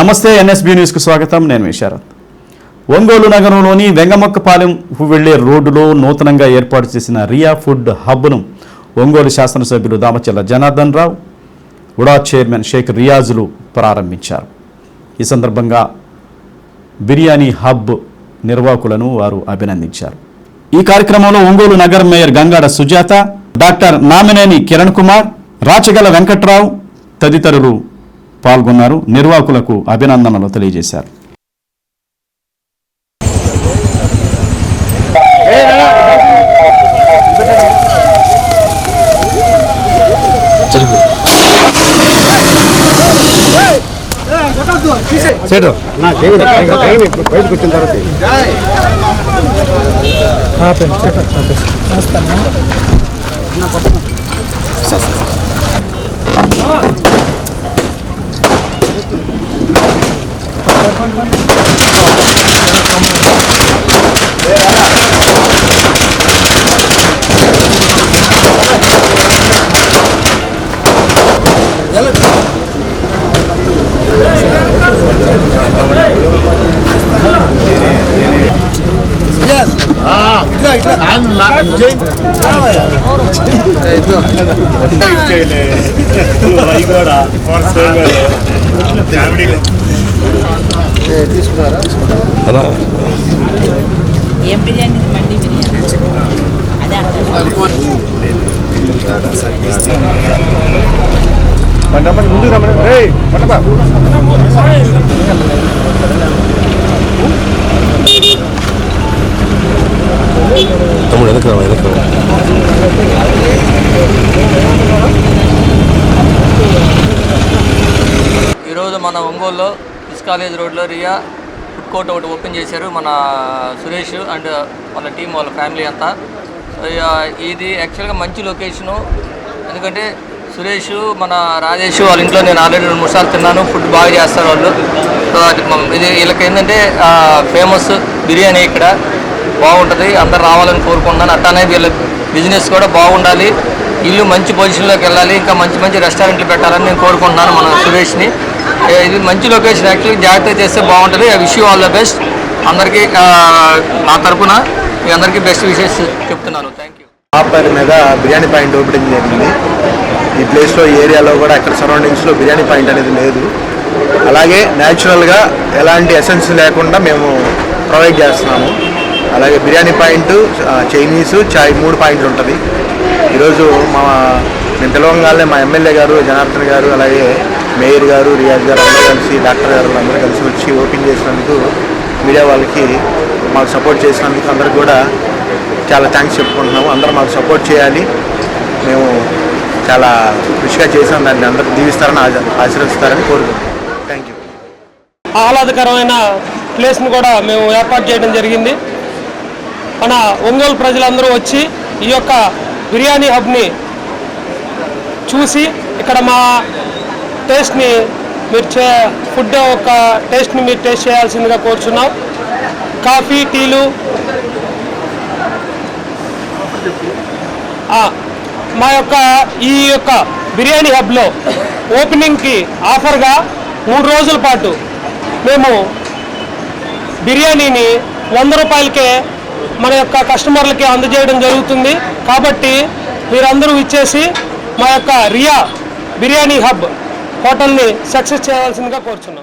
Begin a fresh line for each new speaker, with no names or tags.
నమస్తే ఎన్ఎస్బి న్యూస్కు స్వాగతం. నేను విశారత్ ఒంగోలు నగరంలోని వెంగమక్కపాలెం వెళ్ళే రోడ్డులో నూతనంగా ఏర్పాటు చేసిన రియా ఫుడ్ హబ్ను ఒంగోలు శాసనసభ్యులు దామచల్ల జనార్దన్ రావు ఉడా చైర్మన్ షేక్ రియాజులు ప్రారంభించారు. ఈ సందర్భంగా బిర్యానీ హబ్ నిర్వాహకులను వారు అభినందించారు. ఈ కార్యక్రమంలో ఒంగోలు నగర మేయర్ గంగాడ సుజాత డాక్టర్ నామినేని కిరణ్ కుమార్ రాచగల వెంకట్రావు తదితరులు పాల్గొన్నారు. నిర్వాహకులకు అభినందనలు తెలియజేశారు.
సేటు నా దేవుడు బయటకు వచ్చిన తర్వాత
ఏం బిర్యానీ ఇది? మండి బిర్యానీ అదే అంటారు
ముందుకు రమ్మని రేయ్, పట్టపా. తమ్ముడు వెనక రా, వెనక రా.
ఈరోజు మన ఒంగోలులో ఇస్ కాలేజ్ రోడ్లో రియా ఫుడ్ కోర్ట్ ఒకటి ఓపెన్ చేశారు మన సురేష్ అండ్ వాళ్ళ టీం వాళ్ళ ఫ్యామిలీ అంతా. సో, ఇది యాక్చువల్గా మంచి లొకేషను. ఎందుకంటే సురేష్ మన రాజేష్ వాళ్ళ ఇంట్లో నేను ఆల్రెడీ రెండు మూడు సార్లు తిన్నాను. ఫుడ్ బాగా చేస్తారు వాళ్ళు. సో అది ఇది వీళ్ళకి ఏంటంటే ఫేమస్ బిర్యానీ ఇక్కడ. బాగుంటుంది. అందరు రావాలని కోరుకుంటున్నాను. అట్లానే వీళ్ళ బిజినెస్ కూడా బాగుండాలి. ఇల్లు మంచి పొజిషన్లోకి వెళ్ళాలి. ఇంకా మంచి మంచి రెస్టారెంట్లు పెట్టాలని నేను కోరుకుంటున్నాను మన సురేష్ని. ఇది మంచి లొకేషన్ యాక్చువల్లీ జాగ్రత్త చేస్తే బాగుంటుంది. I wish you all the best అందరికీ నా తరపున మీ అందరికీ బెస్ట్ విషెస్ చెప్తున్నాను. థ్యాంక్ యూ
ఆపర్ మీద బిర్యానీ పాయింట్ ఓపెనింగ్ జరిగింది. ఈ ప్లేస్లో ఏరియాలో కూడా అక్కడ సరౌండింగ్స్లో బిర్యానీ పాయింట్ అనేది లేదు. అలాగే న్యాచురల్గా ఎలాంటి ఎసెన్స్ లేకుండా మేము ప్రొవైడ్ చేస్తున్నాము. అలాగే బిర్యానీ పాయింట్ చైనీస్ చాయ్ మూడు పాయింట్లు ఉంటుంది. ఈరోజు మా మేము పిలవంగానే మా ఎమ్మెల్యే గారు జనార్దన్ గారు అలాగే మేయర్ గారు రియాజ్ గారు అందరూ కలిసి డాక్టర్ గారు అందరూ కలిసి వచ్చి ఓపెన్ చేసినందుకు మీడియా వాళ్ళకి మాకు సపోర్ట్ చేసినందుకు అందరికి కూడా చాలా థ్యాంక్స్ చెప్పుకుంటున్నాము. అందరూ మాకు సపోర్ట్ చేయాలి. మేము చాలా కృషిగా చేసాం దాన్ని అందరూ దీవిస్తారని ఆశీర్వదిస్తారని కోరుకుంటున్నాం. థ్యాంక్ యూ
ఆహ్లాదకరమైన ప్లేస్ను కూడా మేము ఏర్పాటు చేయడం జరిగింది. మన ఒంగోలు ప్రజలందరూ వచ్చి ఈ యొక్క బిర్యానీ హబ్ని చూసి ఇక్కడ మా టేస్ట్ని మీరు చే ఫుడ్ యొక్క టేస్ట్ని మీరు టేస్ట్ చేయాల్సిందిగా కోరుచున్నాం. కాఫీ టీలు. మా యొక్క ఈ యొక్క బిర్యానీ హబ్లో ఓపెనింగ్కి ఆఫర్గా మూడు రోజుల పాటు మేము బిర్యానీని వంద రూపాయలకే మన యొక్క కస్టమర్లకి అందజేయడం జరుగుతుంది. కాబట్టి మీరందరూ ఇచ్చేసి మా యొక్క రియా బిర్యానీ హబ్ హోటల్ని సక్సెస్ చేయాల్సిందిగా కోరుచున్నాం.